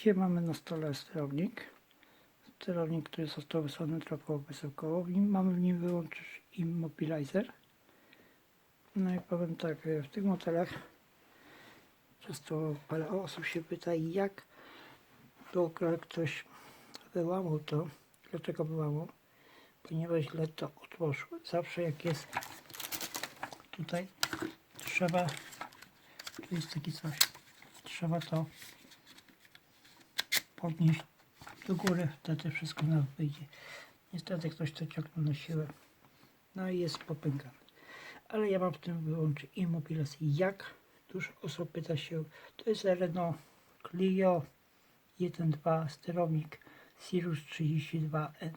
Dzisiaj mamy na stole sterownik. Sterownik, który został wysłany trochę wysokoło. W nim, mamy w nim wyłączyć immobilizer. No i powiem tak, w tych modelach często parę osób się pyta, jak to ktoś wyłamał to. Dlaczego wyłamał? Ponieważ źle to otworzył. Zawsze jak jest tutaj, trzeba, tu jest taki coś, trzeba to podnieść do góry, wtedy wszystko nam wyjdzie. Niestety ktoś to ciągnął na siłę. No i jest popękany. Ale ja mam w tym wyłączyć immobilizę. Jak? Dużo osób pyta się. To jest Renault Clio 1.2 sterownik Sirius 32N.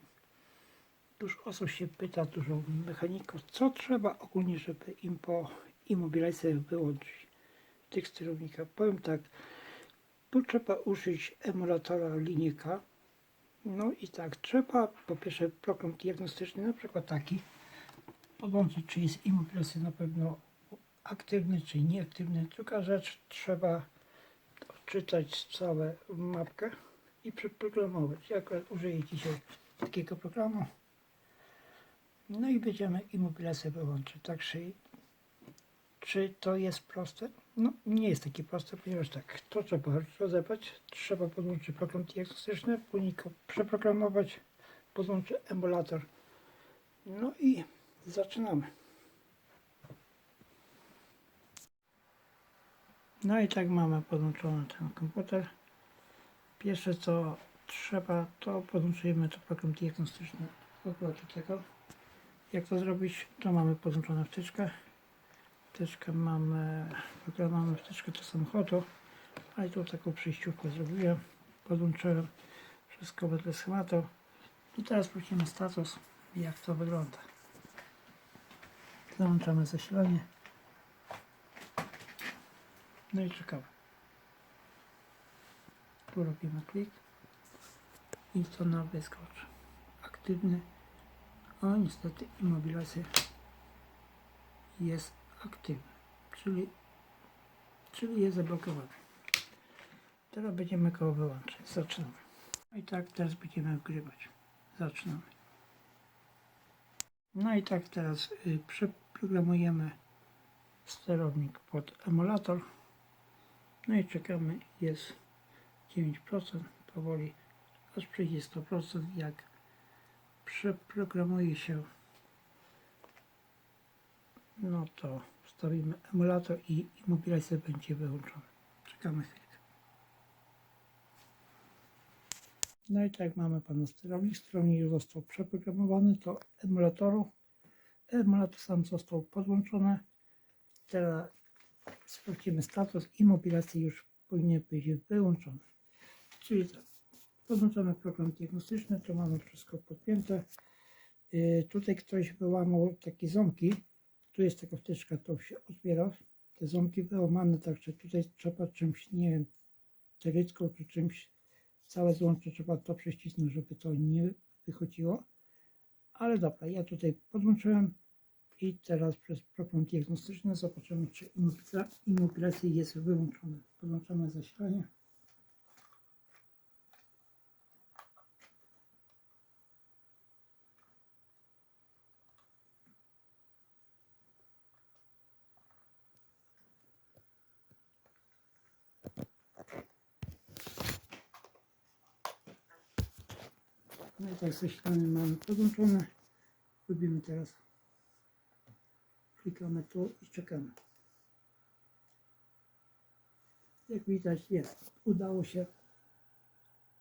Dużo osób się pyta, dużo mechaników, co trzeba ogólnie, żeby im po immobilizę wyłączyć tych sterownikach. Powiem tak, tu trzeba użyć emulatora linijka. No i tak, trzeba po pierwsze program diagnostyczny, na przykład taki, podłączyć, czy jest immobilizacja na pewno aktywny, czy nieaktywny. Druga rzecz, trzeba odczytać całą mapkę i przeprogramować. Ja użyję dzisiaj takiego programu. No i będziemy immobilizację wyłączyć. Także czy to jest proste? No, nie jest takie proste, ponieważ tak, to trzeba rozebrać, trzeba podłączyć program diagnostyczny, później go przeprogramować, podłączyć emulator. No i zaczynamy. No i tak mamy podłączony ten komputer. Pierwsze co trzeba, to podłączymy to program diagnostyczny akurat do tego. Jak to zrobić? To mamy podłączoną wtyczkę. Wtyczkę mamy, mamy wtyczkę do samochodu, ale tu taką przejściówkę zrobiłem. Podłączyłem wszystko wedle schematu. I teraz wrócimy status, jak to wygląda. Załączamy zasilanie. No i czekamy. Tu robimy klik i to nam wyskoczy. Aktywny. O niestety immobilizacja jest aktywny, czyli, czyli jest zablokowany. Teraz będziemy go wyłączyć. Zaczynamy. No i tak teraz będziemy wgrywać. Zaczynamy. No i tak teraz y, przeprogramujemy sterownik pod emulator. No i czekamy, jest 9%, powoli aż przyjdzie 100%, jak przeprogramuje się, no to wstawimy emulator i immobilizer będzie wyłączony. Czekamy chwilkę. No i tak mamy pana sterownik. Sterownik już został przeprogramowany do emulatoru. Emulator sam został podłączony. Teraz sprawdzimy status. Immobilizacja już powinien być wyłączony. Czyli tak, podłączamy program diagnostyczny, to mamy wszystko podpięte. Yy, tutaj ktoś wyłamał takie ząbki. Tu jest taka wtyczka, to się otwiera. Te ząbki wyłamane, także tutaj trzeba czymś, nie wiem, terycką czy czymś, całe złącze trzeba to prześcisnąć, żeby to nie wychodziło. Ale dobra, ja tutaj podłączyłem i teraz przez program diagnostyczny zobaczymy, czy immobilizacja jest wyłączona. Podłączamy zasilanie. No i tak zasilanie mamy podłączone. Robimy teraz. Klikamy tu i czekamy. Jak widać jest. Udało się.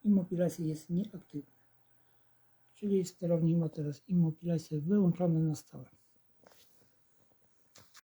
Immobilizacja jest nieaktywna. Czyli sterownik ma teraz immobilizację wyłączony na stałe.